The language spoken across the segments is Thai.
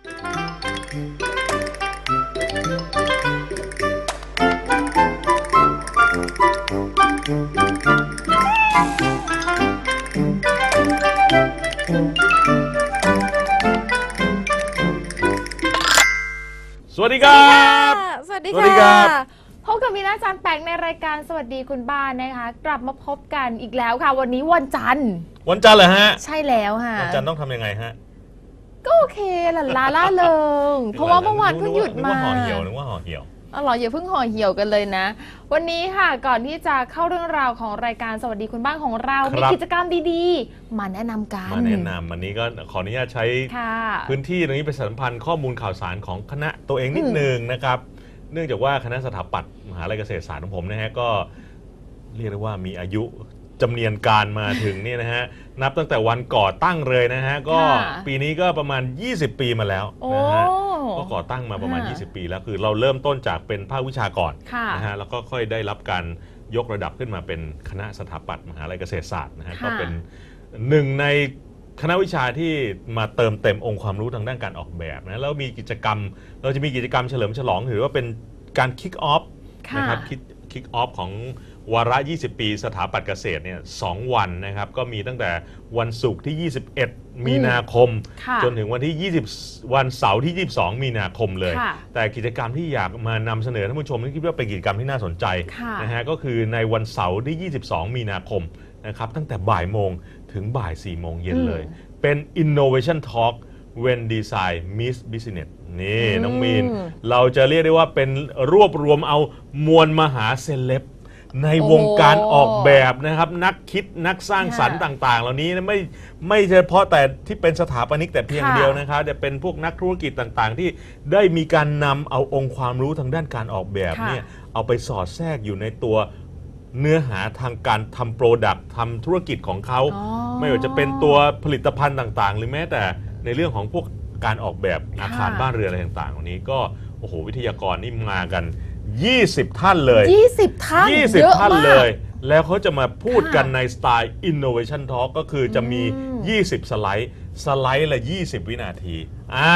สวัสดีครับ สวัสดีสวัสดีครัค่ะบ พบกับมีนาจารย์แปงในรายการสวัสดีคุณบ้านนะคะ กลับมาพบกันอีกแล้วค่ะ วันนี้วันจันทร์วันจันทร์เหรอฮะ ใช่แล้วค่ะวันจันทร์ต้องทำยังไงฮะ ก็โอเคหลันลาล่าเริงเพราะว่าเมื่อวานเพิ่งหยุดนึกมาว่าห่อเหี่ยวนึกว่าห่อเหี่ยวอ๋อเหรออย่าเพิ่งห่อเหี่ยวกันเลยนะ วันนี้ค่ะก่อนที่จะเข้าเรื่องราวของรายการสวัสดีคุณบ้านของเราครับมีกิจกรรมดีๆ มาแนะนำกัน มาแนะนำวันนี้ก็ขออนุญาตใช้ค่ะพื้นที่ตรงนี้ไปสัมพันธ์ข้อมูลข่าวสารของคณะตัวเองนิดอืมนึงนะครับ เนื่องจากว่าคณะสถาปัตย์มหาลัยเกษตรศาสตร์ของผมนะฮะก็เรียกได้ว่ามีอายุ จำเนียนการมาถึงเนี่ยนะฮะนับตั้งแต่วันก่อตั้งเลยนะฮะก็ปีนี้ก็ประมาณ 20 ปีมาแล้วโอ้นะฮะก็ก่อตั้งมาประมาณ ค่ะ20 ปีแล้วคือเราเริ่มต้นจากเป็นภาควิชาก่อนค่ะนะฮะแล้วก็ค่อยได้รับการยกระดับขึ้นมาเป็นคณะสถาปัตย์มหาลัยเกษตรศาสตร์นะฮะค่ะ ก็เป็นหนึ่งในคณะวิชาที่มาเติมเต็มองค์ความรู้ทางด้านการออกแบบนะแล้วมีกิจกรรม เราจะมีกิจกรรมเฉลิมฉลองถือว่าเป็นการคิกออฟ ค่ะ นะครับคิกคิกออฟของ วาระ 20 ปีสถาปัตย์เกษตรเนี่ยสองวันนะครับ ก็มีตั้งแต่วันศุกร์ที่ 21 มีนาคมค่ะจนถึงวันที่ 20 วันเสาร์ที่ 22 มีนาคมเลยค่ะแต่กิจกรรมที่อยากมานำเสนอท่านผู้ชมที่คิดว่าเป็นกิจกรรมที่น่าสนใจค่ะนะฮะก็คือในวันเสาร์ที่ 22 มีนาคมนะครับตั้งแต่บ่ายโมงถึงบ่าย4โมงเย็นเลย เป็น innovation talk when design meets business นี่น้องมีนอืมเราจะเรียกได้ว่าเป็นรวบรวมเอามวลมหาเซเลบ ในวงการออกแบบนะครับ นักคิดนักสร้างสรรค์ค่ะต่าง ๆ เหล่านี้นะไม่ไม่เฉพาะแต่ที่เป็นสถาปนิกแต่เพียงค่ะ เดียวนะครับจะเป็นพวกนักธุรกิจต่างๆ ที่ได้มีการนำเอาองค์ความรู้ทางด้านการออกแบบค่ะเนี่ยเอาไปสอดแทรกอยู่ในตัวเนื้อหาทางการทำโปรดักต์ทำธุรกิจของเขา อ๋อ ไม่ว่าจะเป็นตัวผลิตภัณฑ์ต่างๆ หรือแม้แต่ในเรื่องของพวกการออกแบบอาคารค่ะ บ้านเรือนอะไรต่างๆเหล่านี้ก็โอ้โหวิทยากรนี่มากัน 20 ท่านเลย 20 ท่านเยอะ20 ท่านมากเลยแล้วเขาจะมาพูดกันค่ะในสไตล์ innovation talk ก็คือจะมีอืม20 สไลด์ สไลด์ละ 20 วินาทีอ่า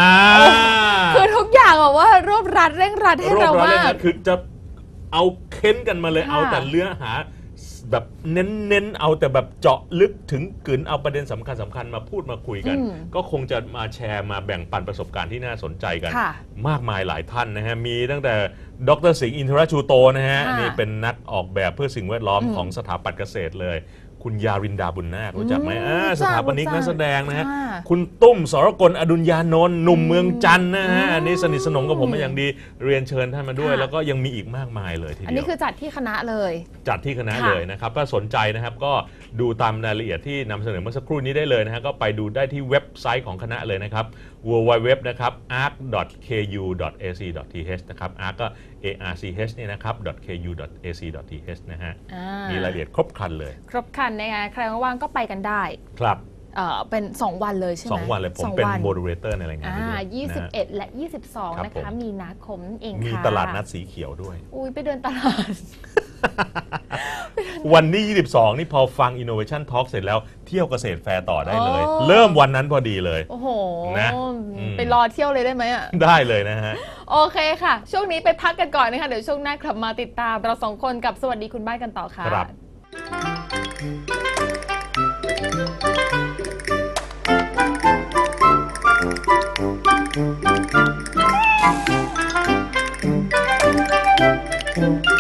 คือทุกอย่างแบบว่ารวบรัดเร่งรัดให้รวเราบรัดมาเลยกนะคือจะเอาเค้นกันมาเลย ค่ะ เอาแต่เนื้อหา แบบเน้นๆเอาแต่แบบเจาะลึกถึงกึนเอาประเด็นสำคัญสำคัญมาพูดมาคุยกัน อืมก็คงจะมาแชร์มาแบ่งปันประสบการณ์ที่น่าสนใจกัน ค่ะมากมายหลายท่านนะฮะ มีตั้งแต่ดรสิงห์อินทรชูโตนะฮะค่ะนี่เป็นนักออกแบบเพื่อสิ่งแวดล้อมอืม ของสถาปัตย์เกษตรเลย คุณยารินดาบุญนาครู้จักไหมอืมอ่ารู้สจักถาปนิกรู้จักนักแสดงนะฮะค่ะคุณตุ้มสรกลอดุลยานนท์หนุ่มเมืองจันทร์นะฮะอืมอันนี้สนิทสนมกับผมมาอย่างดีเรียนเชิญท่านมาด้วยค่ะแล้วก็ยังมีอีกมากมายเลยทีอันเดีนี้ยวคือจัดที่คณะเลย จัดที่คณะค่ะเลยนะครับ ถ้าสนใจนะครับก็ดูตามรายละเอียดที่นำเสนอเมื่อสักครู่นี้ได้เลยนะฮะก็ไปดูได้ที่เว็บไซต์ของคณะเลยนะครับ www นะครับ arc.ku.ac.th นะครับ arc ก็ arch เนี่ยนะครับ .ku.ac.th นะฮะอ่ามีรายละเอียดครบครันเลย ครบครันนะคะใครว่างๆก็ไปกันได้ ครับ เอ่อเป็น2วันเลยใช่ไหมสองวันเลยผมสองเป็นวันโมดูเรเตอร์ในรายงานอ่านี้ด้วยนะฮะ21และ22ครับนะผมคะมีนาคมนั่นเองมีค่ะตลาดนัดสีเขียวด้วย อุ้ยไปเดินตลาด วันที่ 22 นี่พอฟัง Innovation Talk เสร็จแล้วเที่ยวเกษตรแฟร์ต่อได้เลยโอ้เริ่มวันนั้นพอดีเลย โอ้โห นะอืม ไปรอเที่ยวเลยได้ไหมอะ ได้เลยนะฮะ โอเคค่ะ ช่วงนี้ไปพักกันก่อนนะคะ เดี๋ยวช่วงหน้ากลับมาติดตามเราสองคนกับสวัสดีคุณบ้านกันต่อค่ะ ครับ Thank you.